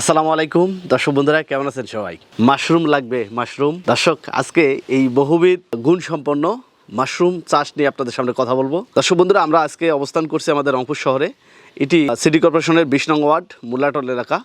আসসালামু আলাইকুম। দর্শক বন্ধুরা, কেমন আছেন সবাই? মাশরুম লাগবে, মাশরুম। দর্শক, আজকে এই বহুবিধ গুণ সম্পন্ন মাশরুম চাষ নিয়ে আপনাদের সামনে কথা বলব। দর্শক বন্ধুরা, আমরা আজকে অবস্থান করছি আমাদের রংপুর শহরে। এটি সিটি কর্পোরেশনের বিশ নং ওয়ার্ড, মুল্লাটল এলাকা।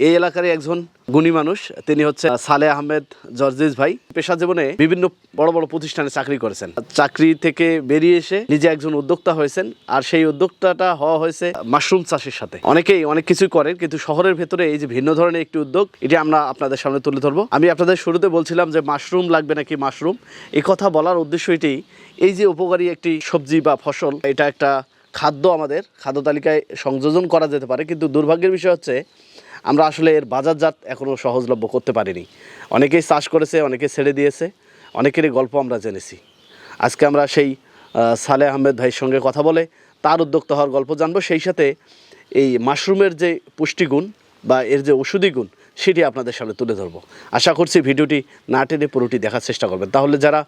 এই এলাকারই একজন গুণী মানুষ। তিনি হচ্ছে সালে আহমেদ জর্জিস ভাই। পেশা জীবনে বিভিন্ন বড় বড় প্রতিষ্ঠানে চাকরি করেছেন। চাকরি থেকে বেরিয়ে এসে নিজে একজন উদ্যোক্তা হয়েছেন। আর সেই উদ্যোক্তাটা হওয়া হয়েছে মাশরুম চাষের সাথে। অনেকেই অনেক কিছুই করেন, কিন্তু শহরের ভেতরে এই যে ভিন্ন ধরনের একটি উদ্যোগ, এটি আমরা আপনাদের সামনে তুলে ধরবো। আমি আপনাদের শুরুতে বলছিলাম যে মাশরুম লাগবে নাকি মাশরুম? এই কথা বলার উদ্দেশ্য এটি, এই যে উপকারী একটি সবজি বা ফসল, এটা একটা খাদ্য আমাদের, খাদ্য তালিকায় সংযোজন করা যেতে পারে, কিন্তু দুর্ভাগ্যের বিষয় হচ্ছে আমরা আসলে এর বাজারজাত এখনও সহজলভ্য করতে পারিনি। অনেকেই চাষ করেছে, অনেকে ছেড়ে দিয়েছে, অনেকেরই গল্প আমরা জেনেছি। আজকে আমরা সেই সালে আহমেদ ভাইয়ের সঙ্গে কথা বলে তার উদ্যোক্তা হওয়ার গল্প জানব। সেই সাথে এই মাশরুমের যে পুষ্টিগুণ বা এর যে ওষুধি গুণ সেটি আপনাদের সামনে তুলে ধরবো। আশা করছি ভিডিওটি না টেনে পুরোটি দেখার চেষ্টা করবেন। তাহলে যারা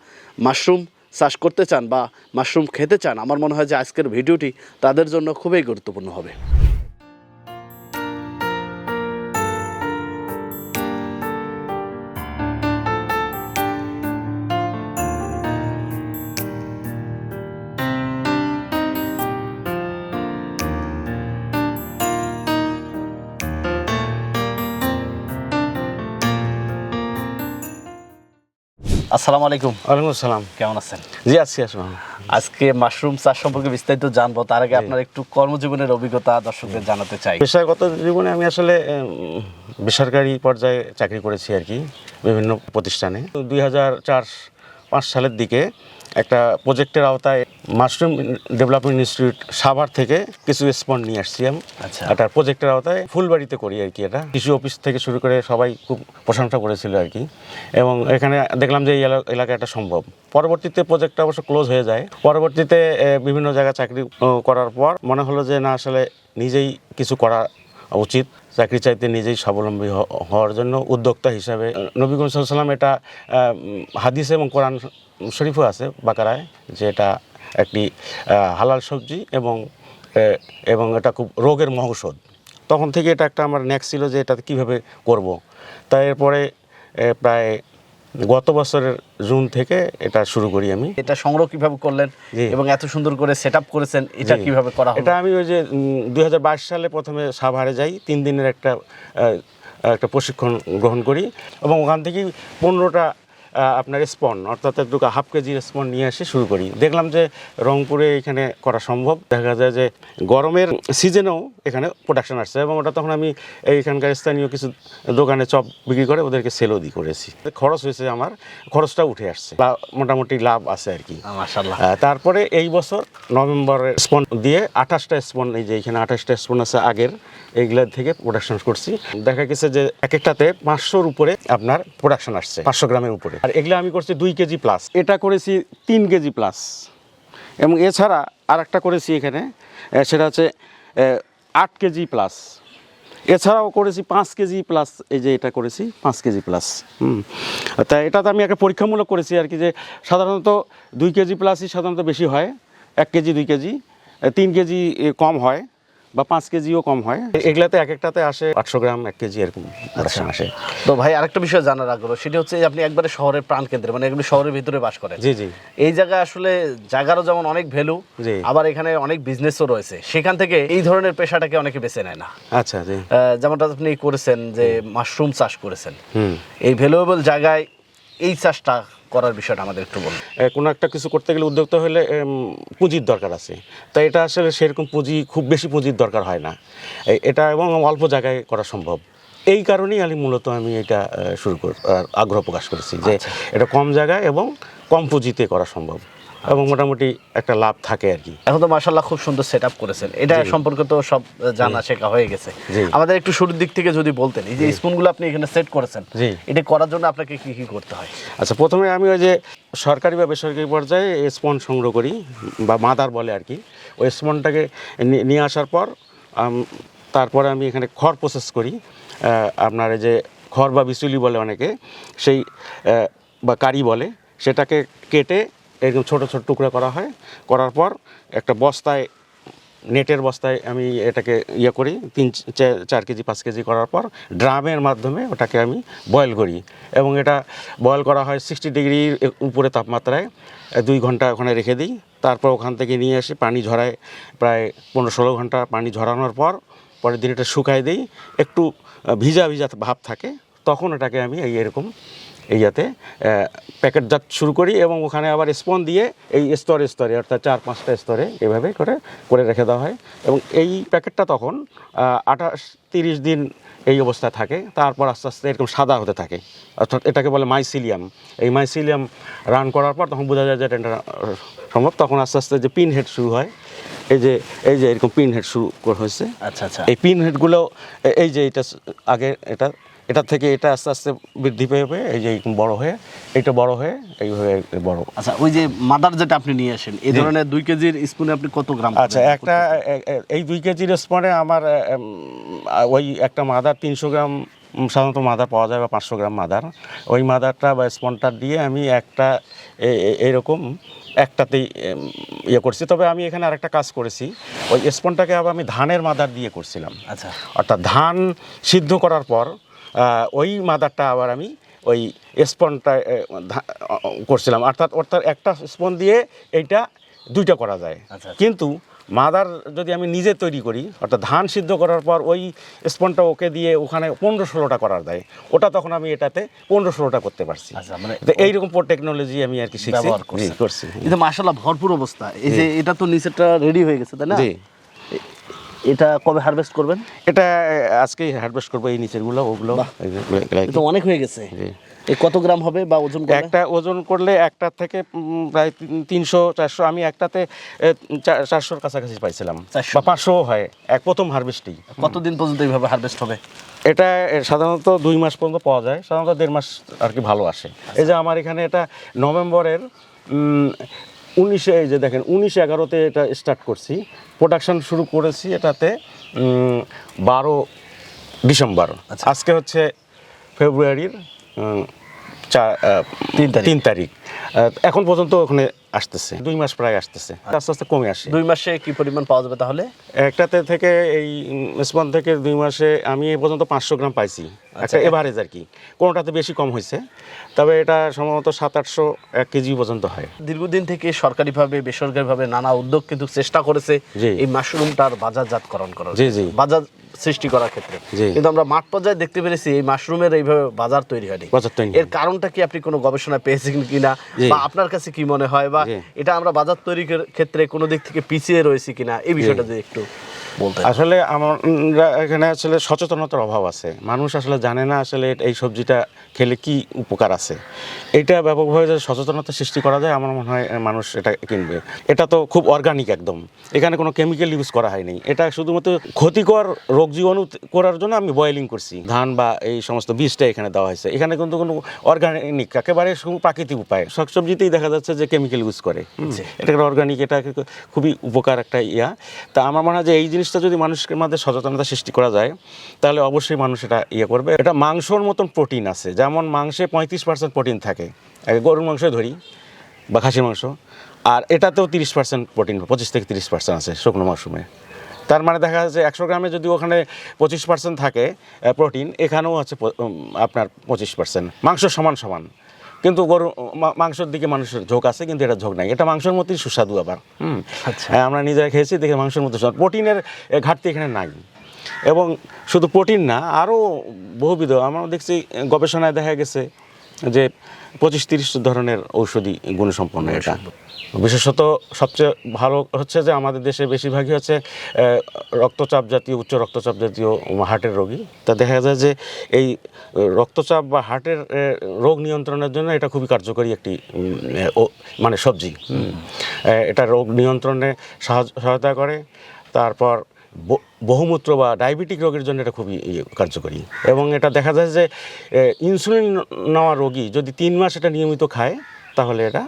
মাশরুম চাষ করতে চান বা মাশরুম খেতে চান, আমার মনে হয় যে আজকের ভিডিওটি তাদের জন্য খুবই গুরুত্বপূর্ণ হবে। আসসালামু আলাইকুম। ওয়ালাইকুম আসসালাম। কেমন আছেন? জি আছি আসলাম আজকে মাশরুম চাষ সম্পর্কে বিস্তারিত জানব। তার আগে আপনার একটু কর্মজীবনের অভিজ্ঞতা দর্শকদের জানাতে চাই। পেশাগত জীবনে আমি আসলে বেসরকারি পর্যায়ে চাকরি করেছি আর কি বিভিন্ন প্রতিষ্ঠানে। দুই হাজার চার পাঁচ সালের দিকে একটা প্রজেক্টের আওতায় মাশরুম ডেভেলপমেন্ট ইনস্টিটিউট সাভার থেকে কিছু স্পন্ড নিয়ে আসছি আমি। আচ্ছা। একটা প্রজেক্টের আওতায় ফুলবাড়িতে করি আর কি এটা। কৃষি অফিস থেকে শুরু করে সবাই খুব প্রশংসা করেছিল আর কি। এবং এখানে দেখলাম যে এই এলা- এলাকায় এটা সম্ভব। পরবর্তীতে প্রজেক্টটা অবশ্য ক্লোজ হয়ে যায়। পরবর্তীতে বিভিন্ন জায়গায় চাকরি করার পর মনে হলো যে না আসলে নিজেই কিছু করা উচিত চাকরি চাইতে নিজেই স্বাবলম্বী হওয়ার জন্য উদ্যোক্তা হিসাবে নবীগঞ্জ সাল্লাম এটা হাদিস এবং কোরআন শরীফও আছে বাকারায় যে এটা একটি হালাল সবজি এবং এবং এটা খুব রোগের মহৌষধ। তখন থেকে এটা একটা আমার নেক্সট ছিল যে এটা কীভাবে করব। তাই এরপরে প্রায় গত বছরের জুন থেকে এটা শুরু করি আমি এটা সংগ্রহ কীভাবে করলেন। এবং এত সুন্দর করে সেট আপ করেছেন এটা। কীভাবে করা এটা আমি ওই যে দুই হাজার বাইশ সালে প্রথমে সাভারে যাই তিন দিনের একটা একটা প্রশিক্ষণ গ্রহণ করি এবং ওখান থেকেই পনেরোটা আপনার স্পন অর্থাৎ একটু হাফ কেজি স্পন নিয়ে এসে শুরু করি। দেখলাম যে রংপুরে এখানে করা সম্ভব। দেখা যায় যে গরমের সিজনেও এখানে প্রোডাকশন আসছে এবং ওটা তখন আমি এইখানকার স্থানীয় কিছু দোকানে চপ বিক্রি করে ওদেরকে সেলও দি করেছি। খরচ হয়েছে আমার খরচটা উঠে আসছে। মোটামুটি লাভ আছে আর কি। তারপরে এই বছর নভেম্বরের স্পন দিয়ে আঠাশটা স্পন এই যে এখানে আঠাশটা স্পন আছে আগের এইগুলা থেকে প্রোডাকশন করছি। দেখা গেছে যে এক একটাতে পাঁচশোর উপরে আপনার প্রোডাকশন আসছে পাঁচশো গ্রামের উপরে। আর এগুলো আমি করছি দুই কেজি প্লাস এটা করেছি তিন কেজি প্লাস এবং এছাড়া আর একটা করেছি এখানে সেটা হচ্ছে আট কেজি প্লাস এছাড়াও করেছি পাঁচ কেজি প্লাস এই যে এটা করেছি, পাঁচ কেজি প্লাস হুম। তা এটা তো আমি একটা পরীক্ষামূলক করেছি আর কি যে সাধারণত দুই কেজি প্লাসই সাধারণত বেশি হয়, এক কেজি, দুই কেজি তিন কেজি কম হয়। বা পাঁচ কেজিও কম হয়। এগুলাতে এক একটাতে আসে আটশো গ্রাম এক কেজি এরকম আসে তো ভাই আরেকটা বিষয় জানার আগ্রহ সেটা হচ্ছে আপনি একবারে শহরের প্রাণ কেন্দ্রে মানে একবারে শহরের ভিতরে বাস করেন। জি জি। এই জায়গায় আসলে জায়গারও যেমন অনেক ভ্যালু জি। আবার এখানে অনেক বিজনেসও রয়েছে। সেখান থেকে এই ধরনের পেশাটাকে অনেকে বেছে নেয় না। আচ্ছা জি। যেমনটা আপনি করেছেন যে মাশরুম চাষ করেছেন। হুম। এই ভ্যালুয়েবল জায়গায় এই চাষটা করার বিষয়টা আমাদের একটু বলুন। কোনো একটা কিছু করতে গেলে উদ্যোক্তা হলে পুঁজির দরকার আছে। তাই এটা আসলে সেরকম পুঁজি খুব বেশি পুঁজির দরকার হয় না। এটা এবং অল্প জায়গায় করা সম্ভব। এই কারণেই আমি মূলত আমি এটা শুরু কর আগ্রহ প্রকাশ করেছি যে এটা কম জায়গায় এবং কম পুঁজিতে করা সম্ভব। এবং মোটামুটি একটা লাভ থাকে আর কি। এখন তো মাশাল্লাহ খুব সুন্দর সেট আপ করেছেন। এটা সম্পর্কে তো সব জানা শেখা হয়ে গেছে। আমাদের একটু শুরুর দিক থেকে যদি বলতেন এই যে স্পুনগুলো আপনি এখানে সেট করেছেন। এটা করার জন্য আপনাকে কি কি করতে হয়? আচ্ছা প্রথমে আমি ওই যে সরকারি বা বেসরকারি পর্যায়ে স্পন সংগ্রহ করি বা মাদার বলে আর কি। ওই স্পনটাকে নিয়ে আসার পর তারপরে আমি এখানে খড় প্রসেস করি। আপনার এই যে খড় বা বিচুলি বলে অনেকে সেই বা কারি বলে সেটাকে কেটে এরকম ছোট ছোট টুকরা করা হয়। করার পর একটা বস্তায়, নেটের বস্তায় আমি এটাকে ইয়ে করি, তিন, চার কেজি, পাঁচ কেজি করার পর ড্রামের মাধ্যমে ওটাকে আমি বয়েল করি। এবং এটা বয়েল করা হয় সিক্সটি ডিগ্রির উপরে তাপমাত্রায়, দুই ঘণ্টা ওখানে রেখে দিই। তারপর ওখান থেকে নিয়ে আসি পানি ঝরায় প্রায় পনেরো ষোলো ঘণ্টা পানি ঝরানোর পর পরের দিন এটা শুকাই দিই। একটু ভিজা ভিজা ভাব থাকে, তখন এটাকে আমি এই এরকম এই যাতে প্যাকেটজাত শুরু করি এবং ওখানে আবার স্পন দিয়ে এই স্তরে স্তরে অর্থাৎ চার পাঁচটা স্তরে এভাবে করে করে রেখে দেওয়া হয়। এবং এই প্যাকেটটা তখন আঠাশ তিরিশ দিন এই অবস্থায় থাকে। তারপর আস্তে আস্তে এরকম সাদা হতে থাকে। অর্থাৎ এটাকে বলে মাইসিলিয়াম এই মাইসিলিয়াম রান করার পর তখন বোঝা যায় যে এটা সম্ভব। তখন আস্তে আস্তে যে পিন হেড শুরু হয় এই যে এই যে এরকম পিন হেড শুরু হয়েছে। আচ্ছা আচ্ছা। এই পিন হেডগুলো এই যে এটা আগে এটা এটা থেকে এটা আস্তে আস্তে বৃদ্ধি পেয়ে পেয়ে এই যে এরকম বড় হয়ে এটা বড় হয়ে এইভাবে বড়। আচ্ছা ওই যে মাদার যেটা আপনি নিয়ে আসেন এই ধরনের দুই কেজির স্পুনে আপনি কত গ্রাম আচ্ছা একটা এই দুই কেজির স্পনে আমার ওই একটা মাদার তিনশো গ্রাম সাধারণত মাদার পাওয়া যায় বা পাঁচশো গ্রাম মাদার। ওই মাদারটা বা স্পনটা দিয়ে আমি একটা এ- এ- একটাতেই ইয়ে করছি। তবে আমি এখানে আরেকটা কাজ করেছি ওই স্পনটাকে আবার আমি ধানের মাদার দিয়ে করছিলাম। আচ্ছা। অর্থাৎ ধান সিদ্ধ করার পর ওই মাদারটা আবার আমি ওই স্পনটা করছিলাম। অর্থাৎ অর্থাৎ একটা স্পন দিয়ে এইটা দুইটা করা যায়। আচ্ছা, আচ্ছা। কিন্তু মাদার যদি আমি নিজে তৈরি করি অর্থাৎ ধান সিদ্ধ করার পর ওই স্পনটা ওকে দিয়ে ওখানে পনেরো ষোলোটা করার যায় ওটা তখন আমি এটাতে পনেরো ষোলোটা করতে পারছি। আচ্ছা, মানে এইরকম টেকনোলজি আমি আর কি শিখছি। করছি। এটা মাশাল্লাহ ভরপুর অবস্থা। এই যে এটা তো নিচেরটা রেডি হয়ে গেছে তাই না? এটা কবে হারভেস্ট করবেন? এটা আজকেই হারভেস্ট করব এই নিচেরগুলো ওগুলো। তো অনেক হয়ে গেছে। কত গ্রাম হবে বা ওজন একটা ওজন করলে একটা থেকে প্রায় তিন- তিনশো চারশো আমি একটাতে চারশোর কাছাকাছি পাইছিলাম। 400 বা পাঁচশো হয় এক প্রথম হারভেস্টেই কতদিন পর্যন্ত এইভাবে হারভেস্ট হবে? এটা সাধারণত দুই মাস পর্যন্ত পাওয়া যায় সাধারণত দেড় মাস আর কি ভালো আসে। এই যে আমার এখানে এটা নভেম্বরের উনিশে এই যে দেখেন উনিশে এগারোতে এটা স্টার্ট করছি। প্রোডাকশান শুরু করেছি এটাতে বারো ডিসেম্বর। আজকে হচ্ছে ফেব্রুয়ারির চার তিন তারিখ। এখন পর্যন্ত ওখানে আসতেছে। দুই মাস প্রায় আসতেছে। আস্তে আস্তে কমে আসে। দুই মাসে কি পরিমাণ পাওয়া যাবে তাহলে? একটাতে থেকে এই স্পন থেকে দুই মাসে আমি এ পর্যন্ত পাঁচশো গ্রাম পাইছি। একটা এভারেজ আর কি। কোনোটাতে বেশি কম হয়েছে। তবে এটা সম্ভবত সাত আটশো এক কেজি পর্যন্ত হয়। দীর্ঘদিন থেকে সরকারিভাবে বেসরকারিভাবে নানা উদ্যোগ কিন্তু চেষ্টা করেছে। এই মাশরুমটার বাজারজাতকরণ করার। জি, জি। বাজার সৃষ্টি করার ক্ষেত্রে। কিন্তু আমরা মাঠ পর্যায়ে দেখতে পেরেছি এই মাশরুমের এইভাবে বাজার তৈরি হয়নি। এর কারণটা কি আপনি কোনো গবেষণা পেয়েছেন কিনা। বা আপনার কাছে কি মনে হয়? বা এটা আমরা বাজার তৈরির ক্ষেত্রে কোনো দিক থেকে পিছিয়ে রয়েছি কিনা? এই বিষয়টা যদি একটু বলতে। আসলে আমরা এখানে আসলে সচেতনতার অভাব আছে। মানুষ আসলে জানে না আসলে এই সবজিটা খেলে কি উপকার আছে। এটা ব্যাপকভাবে যদি সচেতনতা সৃষ্টি করা যায় আমার মনে হয় মানুষ এটা কিনবে। এটা তো খুব অর্গানিক একদম। এখানে কোনো কেমিক্যাল ইউজ করা হয়নি। এটা শুধুমাত্র ক্ষতিকর রোগ জীবাণু করার জন্য আমি বয়েলিং করছি। ধান বা এই সমস্ত বীজটা এখানে দেওয়া হয়েছে। এখানে কিন্তু কোনো অর্গানিক একেবারে প্রাকৃতিক উপায়। শাকসবজিতেই দেখা যাচ্ছে যে কেমিক্যাল ইউজ করে। এটা অর্গানিক এটা খুবই উপকার একটা ইয়া। তা আমার মনে হয় যে এই জিনিসটা যদি মানুষের মধ্যে সচেতনতা সৃষ্টি করা যায়, তাহলে অবশ্যই মানুষ এটা ইয়ে করবে। এটা মাংসর মতন প্রোটিন আছে, যেমন মাংসে পঁয়ত্রিশ পার্সেন্ট প্রোটিন থাকে। গরুর মাংস ধরি বা খাসির মাংস, আর এটাতেও তিরিশ পার্সেন্ট প্রোটিন, পঁচিশ থেকে তিরিশ পার্সেন্ট আছে শুকনো মাশরুমে তার মানে দেখা যাচ্ছে একশো গ্রামে যদি ওখানে পঁচিশ পার্সেন্ট থাকে প্রোটিন, এখানেও আছে আপনার পঁচিশ পার্সেন্ট মাংস সমান সমান। কিন্তু গরু মাংসের দিকে মানুষের ঝোঁক আছে কিন্তু এটা ঝোঁক নাই। এটা মাংসের মতোই সুস্বাদু আবার। হুম? আচ্ছা। হ্যাঁ, আমরা নিজেরা খেয়েছি দেখে মাংসের মতো সুস্বাদু। প্রোটিনের ঘাটতি এখানে নাই। এবং শুধু প্রোটিন না আরও বহুবিধ। আমরা দেখছি গবেষণায় দেখা গেছে যে পঁচিশ তিরিশ ধরনের ঔষধি গুণসম্পন্ন এটা। বিশেষত সবচেয়ে ভালো হচ্ছে যে আমাদের দেশে বেশিরভাগই হচ্ছে রক্তচাপ জাতীয়, উচ্চ রক্তচাপ জাতীয় হার্টের রোগী। তা দেখা যায় যে এই রক্তচাপ বা হার্টের রোগ নিয়ন্ত্রণের জন্য এটা খুবই কার্যকরী একটি মানে সবজি। এটা রোগ নিয়ন্ত্রণে সহায়তা করে। তারপর বহুমূত্র বা ডায়াবেটিক রোগের জন্য এটা খুবই ইয়ে, কার্যকরী। এবং এটা দেখা যায় যে ইনসুলিন নেওয়া রোগী যদি তিন মাস এটা নিয়মিত খায় তাহলে এটা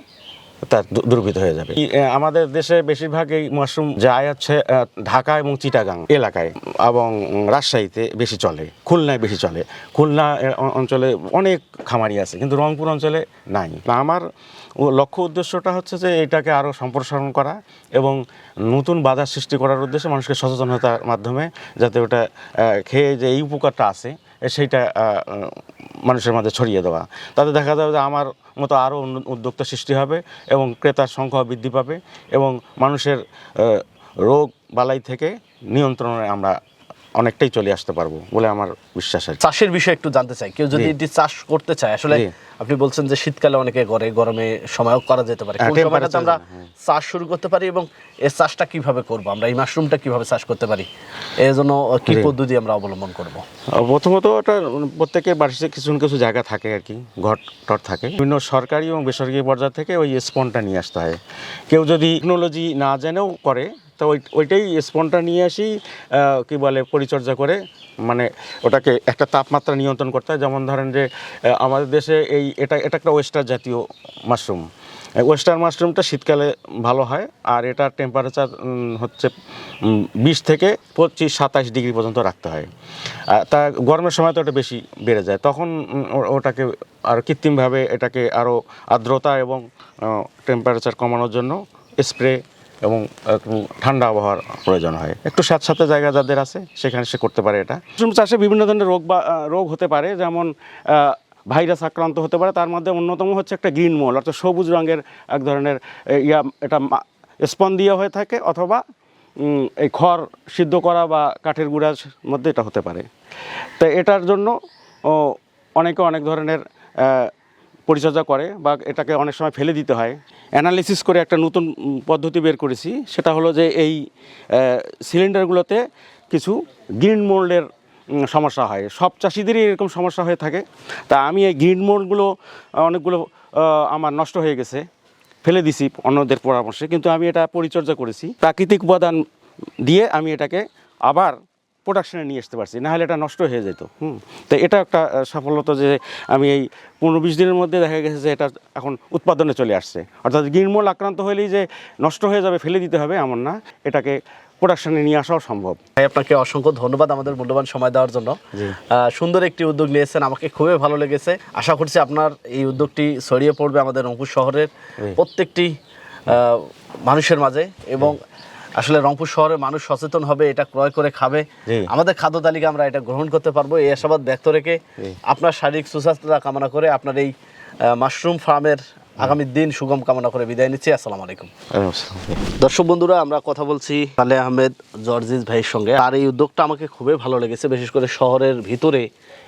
তার দুর্বৃত হয়ে যাবে। আমাদের দেশে বেশিরভাগ এই মাশরুম যায় হচ্ছে ঢাকা এবং চিটাগাং এলাকায় এবং রাজশাহীতে বেশি চলে, খুলনায় বেশি চলে। খুলনা অঞ্চলে অনেক খামারি আছে, কিন্তু রংপুর অঞ্চলে নাই। আমার লক্ষ্য উদ্দেশ্যটা হচ্ছে যে এটাকে আরও সম্প্রসারণ করা এবং নতুন বাজার সৃষ্টি করার উদ্দেশ্যে মানুষকে সচেতনতার মাধ্যমে যাতে ওটা খেয়ে যে এই উপকারটা আছে সেইটা মানুষের মাঝে ছড়িয়ে দেওয়া। তাতে দেখা যাবে যে আমার মতো আরও উদ্যোক্তা সৃষ্টি হবে এবং ক্রেতার সংখ্যা বৃদ্ধি পাবে এবং মানুষের রোগ বালাই থেকে নিয়ন্ত্রণে আমরা অনেকটাই চলে আসতে পারব বলে আমার বিশ্বাস আছে চাষের বিষয়ে একটু জানতে চাই। কেউ যদি এটি চাষ করতে চায় আসলে আপনি বলছেন যে শীতকালে অনেকে করে গরমে সময়ও করা যেতে পারে। হ্যাঁ, কোন সময়টাতে আমরা হ্যাঁ। চাষ শুরু করতে পারি এবং এই চাষটা কীভাবে করব? আমরা এই মাশরুমটা কীভাবে চাষ করতে পারি? এর জন্য কি পদ্ধতি আমরা অবলম্বন করব? প্রথমত ওটা প্রত্যেকের বাড়িতে কিছু না কিছু জায়গা থাকে আর কি ঘট টট থাকে। বিভিন্ন সরকারি এবং বেসরকারি পর্যায় থেকে ওই স্পনটা নিয়ে আসতে হয়। কেউ যদি টেকনোলজি না জেনেও করে তো ওই, ওইটাই স্পনটা নিয়ে আসি কি বলে, পরিচর্যা করে। মানে ওটাকে একটা তাপমাত্রা নিয়ন্ত্রণ করতে হয়। যেমন ধরেন যে আমাদের দেশে এই, এটা এটা একটা ওয়েস্টার জাতীয় মাশরুম। ওয়েস্টার মাশরুমটা শীতকালে ভালো হয়, আর এটার টেম্পারেচার হচ্ছে বিশ থেকে পঁচিশ, সাতাশ ডিগ্রি পর্যন্ত রাখতে হয়। তা গরমের সময় তো ওটা বেশি বেড়ে যায়। তখন ওটাকে আরও কৃত্রিমভাবে এটাকে আরও আর্দ্রতা এবং টেম্পারেচার কমানোর জন্য স্প্রে এবং একটু ঠান্ডা আবহাওয়ার প্রয়োজন হয়। একটু স্যাঁতস্যাঁতে জায়গা যাদের আছে, সেখানে সে করতে পারে এটা। মাশরুম চাষে বিভিন্ন ধরনের রোগ বা রোগ হতে পারে, যেমন ভাইরাস আক্রান্ত হতে পারে। তার মধ্যে অন্যতম হচ্ছে একটা গ্রিন মল, অর্থাৎ সবুজ রঙের এক ধরনের ইয়া, এটা স্পন দিয়ে হয়ে থাকে, অথবা এই খড় সিদ্ধ করা বা কাঠের গুঁড়ার মধ্যে এটা হতে পারে। তো এটার জন্য অনেকে অনেক ধরনের পরিচর্যা করে বা এটাকে অনেক সময় ফেলে দিতে হয়। অ্যানালিসিস করে একটা নতুন পদ্ধতি বের করেছি। সেটা হলো যে এই সিলিন্ডারগুলোতে কিছু গ্রিন মোল্ডের সমস্যা হয়। সব চাষিদেরই এরকম সমস্যা হয়ে থাকে। তা আমি এই গ্রিন মোল্ডগুলো, অনেকগুলো আমার নষ্ট হয়ে গেছে, ফেলে দিছি অন্যদের পরামর্শে। কিন্তু আমি এটা পরিচর্যা করেছি। প্রাকৃতিক উপাদান দিয়ে আমি এটাকে আবার প্রোডাকশনে নিয়ে আসতে পারছি নাহলে এটা নষ্ট হয়ে যেত। হুম তো এটা একটা সাফল্যতা যে আমি এই পনেরো বিশ দিনের মধ্যে দেখা গেছে যে এটা এখন উৎপাদনে চলে আসছে। অর্থাৎ গিরমূল আক্রান্ত হলেই যে নষ্ট হয়ে যাবে ফেলে দিতে হবে এমন না এটাকে প্রোডাকশনে নিয়ে আসাও সম্ভব। ভাই আপনাকে অসংখ্য ধন্যবাদ আমাদের মূল্যবান সময় দেওয়ার জন্য। সুন্দর একটি উদ্যোগ নিয়েছেন আমাকে খুবই ভালো লেগেছে। আশা করছি আপনার এই উদ্যোগটি ছড়িয়ে পড়বে আমাদের রংপুর শহরের প্রত্যেকটি মানুষের মাঝে এবং আসলে রংপুর শহরের মানুষ সচেতন হবে এটা ক্রয় করে খাবে। আমাদের খাদ্য তালিকা আমরা এটা গ্রহণ করতে পারব। এই আশাবাদ ব্যক্ত রেখে আপনার শারীরিক সুস্বাস্থ্যতা কামনা করে আপনার এই মাশরুম ফার্মের আগামী দিন সুগম কামনা করে বিদায় নিচ্ছি। আসসালামু আলাইকুম। দর্শক বন্ধুরা আমরা কথা বলছি সালে আহমেদ জর্জিস ভাইয়ের সঙ্গে। আর এই উদ্যোগটা আমাকে খুবই ভালো লেগেছে বিশেষ করে শহরের ভিতরে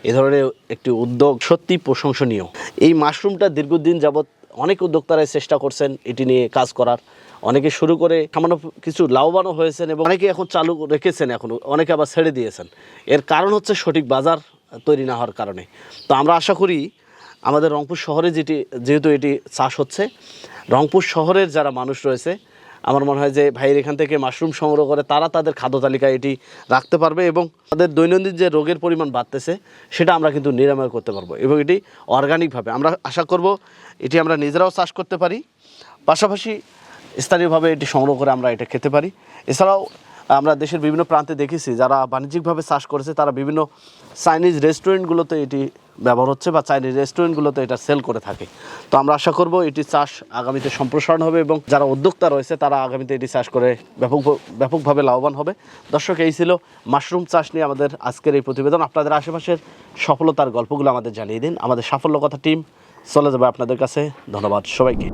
এ ধরনের একটি উদ্যোগ সত্যি প্রশংসনীয়। এই মাশরুমটা দীর্ঘদিন যাবৎ অনেক উদ্যোক্তারাই চেষ্টা করছেন এটি নিয়ে কাজ করার। অনেকে শুরু করে সামান্য কিছু লাভবানও হয়েছেন এবং অনেকে এখন চালু রেখেছেন এখন, অনেকে আবার ছেড়ে দিয়েছেন। এর কারণ হচ্ছে সঠিক বাজার তৈরি না হওয়ার কারণে। তো আমরা আশা করি আমাদের রংপুর শহরে যেটি, যেহেতু এটি চাষ হচ্ছে, রংপুর শহরের যারা মানুষ রয়েছে, আমার মনে হয় যে ভাইয়ের এখান থেকে মাশরুম সংগ্রহ করে তারা তাদের খাদ্য তালিকায় এটি রাখতে পারবে এবং তাদের দৈনন্দিন যে রোগের পরিমাণ বাড়তেছে, সেটা আমরা কিন্তু নিরাময় করতে পারব এবং এটি অর্গানিকভাবে আমরা আশা করব এটি আমরা নিজেরাও চাষ করতে পারি। পাশাপাশি স্থানীয়ভাবে এটি সংগ্রহ করে আমরা এটা খেতে পারি। এছাড়াও আমরা দেশের বিভিন্ন প্রান্তে দেখেছি যারা বাণিজ্যিকভাবে চাষ করেছে, তারা বিভিন্ন চাইনিজ রেস্টুরেন্টগুলোতে এটি ব্যবহার হচ্ছে বা চাইনিজ রেস্টুরেন্টগুলোতে এটা সেল করে থাকে। তো আমরা আশা করব এটি চাষ আগামীতে সম্প্রসারণ হবে এবং যারা উদ্যোক্তা রয়েছে, তারা আগামীতে এটি চাষ করে ব্যাপক ব্যাপকভাবে লাভবান হবে। দর্শক, এই ছিল মাশরুম চাষ নিয়ে আমাদের আজকের এই প্রতিবেদন। আপনাদের আশেপাশের সফলতার গল্পগুলো আমাদের জানিয়ে দিন। আমাদের সাফল্য কথা টিম চলে যাবে আপনাদের কাছে। ধন্যবাদ সবাইকে।